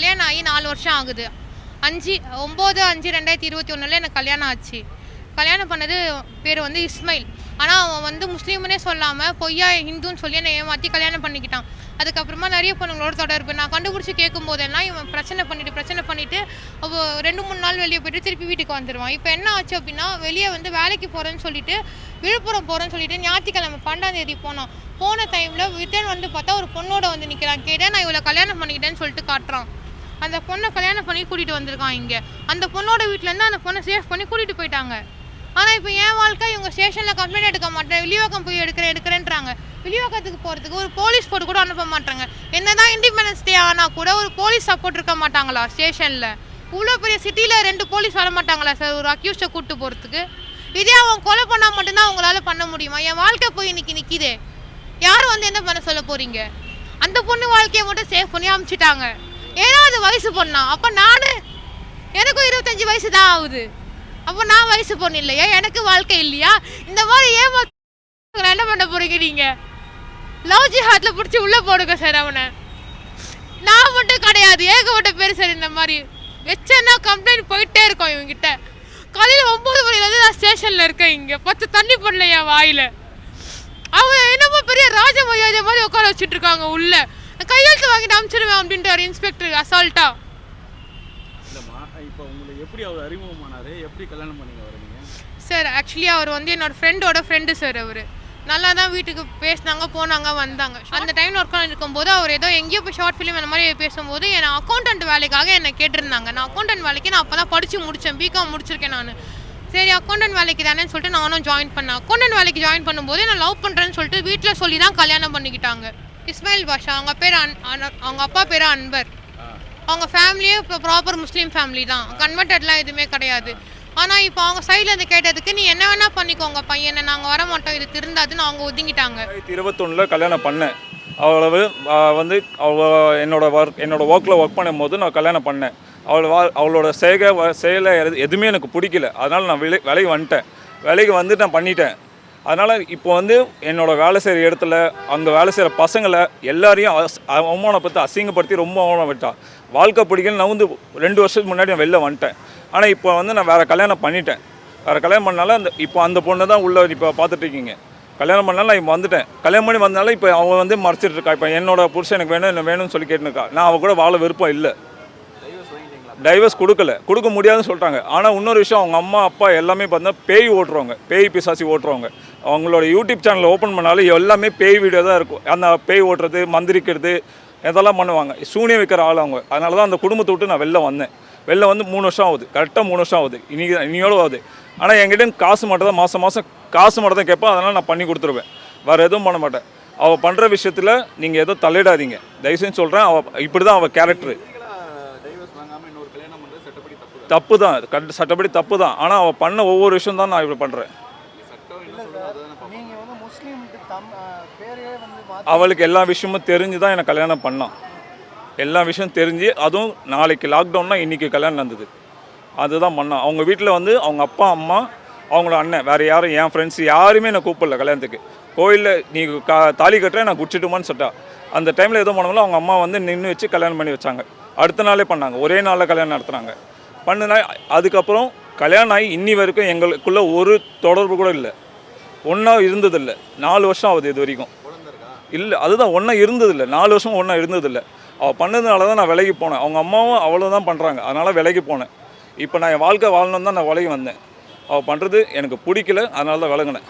கல்யாணம் ஆகி நாலு வருஷம் ஆகுது. அஞ்சு ஒம்பது அஞ்சு ரெண்டாயிரத்தி இருபத்தி ஒன்றில் எனக்கு கல்யாணம் ஆச்சு. கல்யாணம் பண்ணது பேர் வந்து இஸ்மைல். ஆனால் அவன் வந்து முஸ்லீம்னே சொல்லாமல் பொய்யா ஹிந்துன்னு சொல்லி என்னை ஏமாற்றி கல்யாணம் பண்ணிக்கிட்டான். அதுக்கப்புறமா நிறைய பொண்ணுங்களோட தொடர்பு. நான் கண்டுபிடிச்சி கேட்கும் போதெல்லாம் இவன் பிரச்சனை பண்ணிட்டு பிரச்சனை பண்ணிட்டு அவ ரெண்டு மூணு நாள் வெளியே போயிட்டு திருப்பி வீட்டுக்கு வந்துடுவான் இப்போ என்ன ஆச்சு அப்படின்னா வெளியே வந்து வேலைக்கு போகிறேன்னு சொல்லிட்டு விழுப்புரம் போகிறேன்னு சொல்லிட்டு ஞாயிற்றுக்கிழமை பன்னெண்டாம் தேதி போனான். போன டைமில் ரிட்டர்ன் வந்து பார்த்தா ஒரு பொண்ணோட வந்து நிற்கிறான் கேட்டேன் நான் இவ்வளோ கல்யாணம் பண்ணிக்கிட்டேன்னு சொல்லிட்டு காட்டுறான். அந்த பொண்ணை கல்யாணம் பண்ணி கூட்டிகிட்டு வந்திருக்கான் இங்கே. அந்த பொண்ணோட வீட்டிலேருந்து அந்த பொண்ணை சேஃப் பண்ணி கூட்டிகிட்டு போயிட்டாங்க. ஆனால் இப்போ என் வாழ்க்கை இவங்க ஸ்டேஷனில் கம்ப்ளைண்ட் எடுக்க மாட்டேன். வெளிவாக்கம் போய் எடுக்கிறேன் எடுக்கிறேன்றாங்க. வெளிவாக்கத்துக்கு போகிறதுக்கு ஒரு போலீஸ் போட்டு கூட அனுப்ப மாட்டாங்க. என்னதான் இண்டிபெண்டன்ஸ் டே ஆனால் கூட ஒரு போலீஸ் சப்போர்ட் இருக்க மாட்டாங்களா ஸ்டேஷனில் இவ்வளோ பெரிய சிட்டியில் ரெண்டு போலீஸ் வர மாட்டாங்களா சார் ஒரு அக்யூஸ்டை கூப்பிட்டு போகிறதுக்கு இதே அவன் கொலை பண்ணால் மட்டும்தான் அவங்களால பண்ண முடியுமா? என் வாழ்க்கை போய் இன்னைக்கு நிற்கிதே யாரும் வந்து என்ன பண்ண சொல்ல போகிறீங்க அந்த பொண்ணு வாழ்க்கையை மட்டும் சேஃப் பண்ணி அமுச்சிட்டாங்க. ஏன்னா அது வயசு பொண்ணா? அப்போ நான் எனக்கும் இருபத்தஞ்சி வயசு தான் ஆகுது. அப்போ நான் வயசு பொண்ணு இல்லையா? எனக்கு வாழ்க்கை இல்லையா? இந்த மாதிரி ஏமா என்ன பண்ண போறீங்க நீங்க? லவ் ஜிஹாத்ல பிடிச்சி உள்ள போடுங்க சார் அவனை. நான் மட்டும் கிடையாது. ஏகப்பட்ட பேர் சார் இந்த மாதிரி. வச்சேன்னா கம்ப்ளைண்ட் போயிட்டே இருக்கும் இவங்கிட்ட காலையில் ஒம்பது மணிலேருந்து நான் ஸ்டேஷனில் இருக்கேன் இங்கே. பத்து தண்ணி பண்ணல என் வாயில். அவங்க என்னமோ பெரிய ராஜ மரியாதை மாதிரி உட்கார வச்சுட்டு இருக்காங்க உள்ள. நான் கையெழுத்து வாங்கிட்டு அனுப்பிச்சிடுவேன் அப்படின்ட்டு இன்ஸ்பெக்டர் அசால்ட்டா இல்லைம்மா இப்போ உங்களுக்கு எப்படி அவர் அறிமுகமானாரு? எப்படி கல்யாணம் பண்ணிங்க வரீங்க சார் ஆக்சுவலி அவர் வந்து என்னோட ஃப்ரெண்டோட ஃப்ரெண்டு சார் அவர். நல்லா தான் வீட்டுக்கு பேசினாங்க போனாங்க வந்தாங்க. அந்த டைமில் ஒர்க் இருக்கும்போது அவர் ஏதோ எங்கேயோ போய் ஷார்ட் ஃபிலிம் அந்த மாதிரி பேசும்போது என்னை அக்கௌண்டன்ட் வேலைக்காக என்னை கேட்டிருந்தாங்க. நான் அக்கௌண்டன்ட் வேலைக்கு நான் அப்போ தான் படித்து முடித்தேன் பிகாம் முடிச்சிருக்கேன் நான். சரி அக்கௌண்டன்ட் வேலைக்கு தானேன்னு சொல்லிட்டு நானும் ஜாயின் பண்ணேன். அக்கௌண்டன்ட் வேலைக்கு ஜாயின் பண்ணும்போது நான் லவ் பண்ணுறேன்னு சொல்லிட்டு வீட்டில் சொல்லி தான் கல்யாணம் பண்ணிக்கிட்டாங்க. இஸ்மாயில் பாஷா அவங்க பேர் அவங்க அப்பா பேர் அன்பர் அவங்க ஃபேமிலியே இப்போ ப்ராப்பர் முஸ்லீம் ஃபேமிலி தான். கன்வெர்டட்லாம் எதுவுமே கிடையாது. ஆனால் இப்போ அவங்க சைடில் இருந்து கேட்டதுக்கு நீ என்ன வேணால் பண்ணிக்கோங்க பையனை. நாங்கள் வர மாட்டோம். இது திருந்தாதுன்னு அவங்க ஒதுங்கிட்டாங்க. இருபத்தொன்னில் கல்யாணம் பண்ணேன். அவளை வந்து- ஆஹ் வந்து அவ என்னோட ஒர்க் என்னோட ஒர்க்கில் ஒர்க் பண்ணும்போது நான் கல்யாணம் பண்ணேன். அவள் அவளோட செய்கை செயலை எது- எதுவுமே எனக்கு பிடிக்கல. அதனால் நான் விலை வேலைக்கு வந்துட்டேன். வேலைக்கு வந்துட்டு நான் பண்ணிட்டேன். அதனால் இப்போ வந்து என்னோடய வேலை செய்கிற இடத்துல அங்கே வேலை செய்கிற பசங்களை எல்லாரையும் அஸ்- அவமானப்படுத்தி அசிங்கப்படுத்தி ரொம்ப அவமானப்பட்டான் வாழ்க்கை பிடிக்கல நான் வந்து ரெண்டு வருஷத்துக்கு முன்னாடி நான் வெளில வந்துட்டேன். ஆனால் இப்போ வந்து நான் வேறு கல்யாணம் பண்ணிட்டேன். வேறு கல்யாணம் பண்ணனால அந்த இப்போ அந்த பொண்ணை தான் உள்ளே இப்போ பார்த்துட்ருக்கீங்க கல்யாணம் பண்ணாலும் நான் இப்போ வந்துட்டேன். கல்யாணம் பண்ணி வந்தாலும் இப்போ அவன் வந்து மறைச்சிட்டு இருக்கா. இப்போ என்னோட புருஷன் எனக்கு வேணும் என்ன வேணும்னு சொல்லி கேட்டுருக்கா நான் அவள் கூட வாழ விருப்பம் இல்லை. டைவர்ஸ் கொடுக்கல. கொடுக்க முடியாதுன்னு சொல்லிட்டாங்க. ஆனால் இன்னொரு விஷயம் அவங்க அம்மா அப்பா எல்லாமே பார்த்தீங்கன்னா பேய் ஓட்டுறவங்க பேய் பிசாசி ஓட்டுறவங்க. அவங்களோட யூடியூப் சேனல் ஓப்பன் பண்ணாலும் எல்லாமே பேய் வீடியோ தான் இருக்கும். அந்த பேய் ஓட்டுறது மந்திரிக்கிறது இதெல்லாம் பண்ணுவாங்க. சூனியம் வைக்கிற ஆள் அவங்க. அதனால தான் அந்த குடும்பத்தை விட்டு நான் வெளில வந்தேன். வெளில வந்து மூணு வருஷம் ஆகுது. கரெக்டாக மூணு வருஷம் ஆகுது. இன்னைக்கு இனியோடு ஆகுது. ஆனால் என்கிட்ட காசு மட்டும் தான் மாதம் மாதம் காசு மட்டும் தான் கேட்பேன் அதனால் நான் பண்ணி கொடுத்துருவேன். வேறு எதுவும் பண்ண மாட்டேன். அவள் பண்ணுற விஷயத்தில் நீங்கள் எதுவும் தலையிடாதீங்க தயவுசெய்து சொல்கிறேன் அவள் இப்படி தான் அவள் கேரக்டரு டைவர்ஸ் வாங்காமல் இன்னொரு கல்யாணம் பண்ணுறது சட்டப்படி தப்பு தான் தப்பு சட்டப்படி தப்பு தான் ஆனால் அவள் பண்ண ஒவ்வொரு விஷயம் தான் நான் இப்படி பண்ணுறேன் அவளுக்கு எல்லா விஷயமும் தெரிஞ்சு தான் எனக்கு கல்யாணம் பண்ணான். எல்லா விஷயம் தெரிஞ்சு அதுவும் நாளைக்கு லாக்டவுன்னா இன்றைக்கி கல்யாணம் நடந்தது. அதுதான் பண்ணான். அவங்க வீட்டில் வந்து அவங்க அப்பா அம்மா அவங்களோட அண்ணன் வேறு யாரும் என் ஃப்ரெண்ட்ஸ் யாருமே என்னை கூப்பிடல கல்யாணத்துக்கு. கோயிலில் நீ கா தாலி கட்டுற நான் குடிச்சிட்டுமான்னு சொல்லிட்டா. அந்த டைமில் எதுவும் பண்ணாலும் அவங்க அம்மா வந்து நின்று வச்சு கல்யாணம் பண்ணி வச்சாங்க. அடுத்த நாளே பண்ணாங்க. ஒரே நாளில் கல்யாணம் நடத்துனாங்க. பண்ணுனா அதுக்கப்புறம் கல்யாணம் ஆகி இன்னி வரைக்கும் எங்களுக்குள்ள ஒரு தொடர்பு கூட இல்லை. ஒன்றா இருந்ததில்லை. நாலு வருஷம் ஆகுது இது வரைக்கும். இல்லை அதுதான் ஒன்றா இருந்ததில்லை. நாலு வருஷம் ஒன்றா இருந்ததில்லை. அவள் பண்ணதுனால தான் நான் விலைக்கு போனேன். அவங்க அம்மாவும் அவ்வளோ தான் பண்ணுறாங்க அதனால் விலைக்கு போனேன். இப்போ நான் என் வாழ்க்கை வாழணும் தான் நான் விலகி வந்தேன். அவள் பண்ணுறது எனக்கு பிடிக்கல. அதனால தான் விலகினேன்.